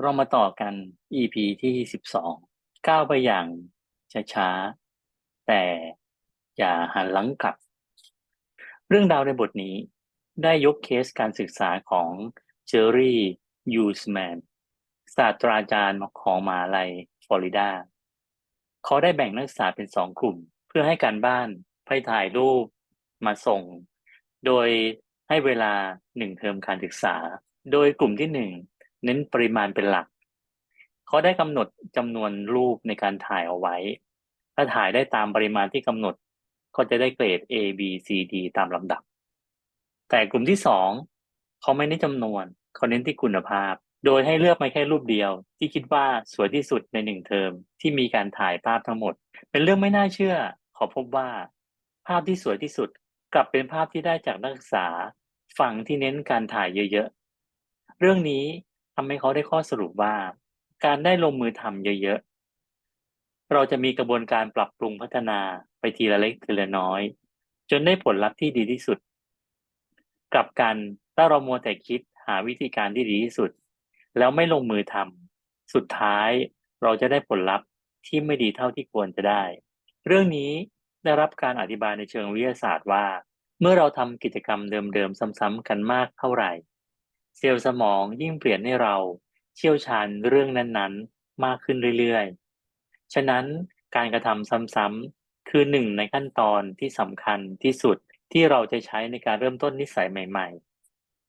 เรามาต่อกัน EP ที่สิบสองก้าวไปอย่างช้าๆ แต่อย่าหันหลังกลับ เรื่องราวในบทนี้ได้ยกเคสการศึกษาของเจอรี่ยูสแมนศาสตราจารย์ของมหาลัยฟลอริดา เขาได้แบ่งนักศึกษาเป็นสองกลุ่ม เพื่อให้การบ้านไปถ่ายรูปมาส่ง โดยให้เวลาหนึ่งเทอมการศึกษา โดยกลุ่มที่หนึ่ง เน้นปริมาณเป็นหลัก เขาได้กำหนดจำนวนรูปในการถ่ายเอาไว้ ถ้าถ่ายได้ตามปริมาณที่กำหนด ก็จะได้เกรด A B C D ตามลำดับ แต่กลุ่มที่สองเขาไม่เน้นจำนวนเขาเน้นที่คุณภาพ โดยให้เลือกมาแค่รูปเดียว ที่คิดว่าสวยที่สุดในหนึ่งเทอมที่มีการถ่ายภาพทั้งหมด เป็นเรื่องไม่น่าเชื่อ ขอพบว่า ภาพที่สวยที่สุด กลับเป็นภาพที่ได้จากนักศึกษาฝั่งที่เน้นการถ่ายเยอะๆ เรื่องนี้ ทำให้เขาได้ข้อสรุปว่า การได้ลงมือทำเยอะๆ เราจะมีกระบวนการปรับปรุงพัฒนาไปทีละเล็กทีละน้อย จนได้ผลลัพธ์ที่ดีที่สุด กลับกันถ้าเรามัวแต่คิดหาวิธีการที่ดีที่สุด แล้วไม่ลงมือทำสุดท้ายเราจะได้ผลลัพธ์ที่ไม่ดีเท่าที่ควรจะได้ เรื่องนี้ได้รับการอธิบายในเชิงวิทยาศาสตร์ว่า เมื่อเราทำกิจกรรมเดิมๆ ซ้ำๆกันมากเท่าไหร่ เซลล์สมองยิ่งเปลี่ยนให้เราเชี่ยวชาญเรื่องนั้นๆ มากขึ้นเรื่อยๆ ฉะนั้นการกระทำซ้ำๆคือหนึ่งในขั้นตอนที่สำคัญที่สุดที่เราจะใช้ในการเริ่มต้นนิสัยใหม่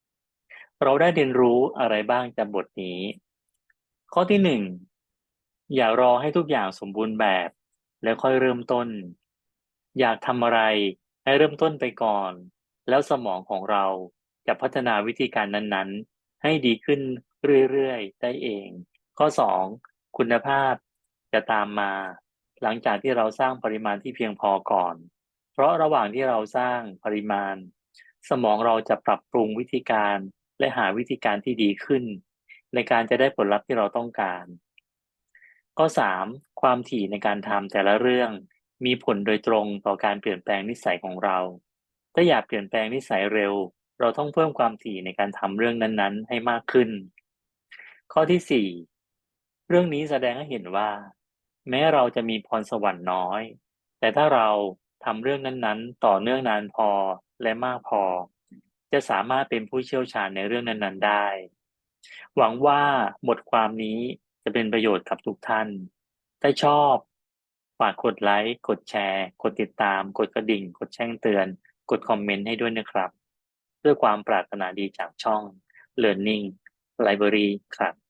ๆ เราได้เรียนรู้อะไรบ้างจากบทนี้ ข้อที่หนึ่งอย่ารอให้ทุกอย่างสมบูรณ์แบบ แล้วค่อยเริ่มต้น อยากทำอะไรให้เริ่มต้นไปก่อน แล้วสมองของเรา จะพัฒนาวิธีการนั้นๆ ให้ดีขึ้นเรื่อยๆ ได้เอง ข้อสองคุณภาพจะตามมา หลังจากที่เราสร้างปริมาณที่เพียงพอก่อน เพราะระหว่างที่เราสร้างปริมาณ สมองเราจะปรับปรุงวิธีการและหาวิธีการที่ดีขึ้น ในการจะได้ผลลัพธ์ที่เราต้องการ ข้อสามความถี่ในการทำแต่ละเรื่อง มีผลโดยตรงต่อการเปลี่ยนแปลงนิสัยของเรา ถ้าอยากเปลี่ยนแปลงนิสัยเร็ว เราต้องเพิ่มความถี่ในการทำเรื่องนั้น ๆ ให้มากขึ้น ข้อที่สี่เรื่องนี้แสดงให้เห็นว่า แม้เราจะมีพรสวรรค์น้อย แต่ถ้าเราทำเรื่องนั้นๆ ต่อเนื่องนานพอและมากพอ จะสามารถเป็นผู้เชี่ยวชาญในเรื่องนั้น ๆ ได้ หวังว่าบทความนี้จะเป็นประโยชน์กับทุกท่าน ถ้าชอบฝากกดไลค์ กดแชร์ กดติดตาม กดกระดิ่ง กดแจ้งเตือน กดคอมเมนต์ให้ด้วยนะครับ ด้วยความปรารถนาดีจากช่อง Learning Library ครับ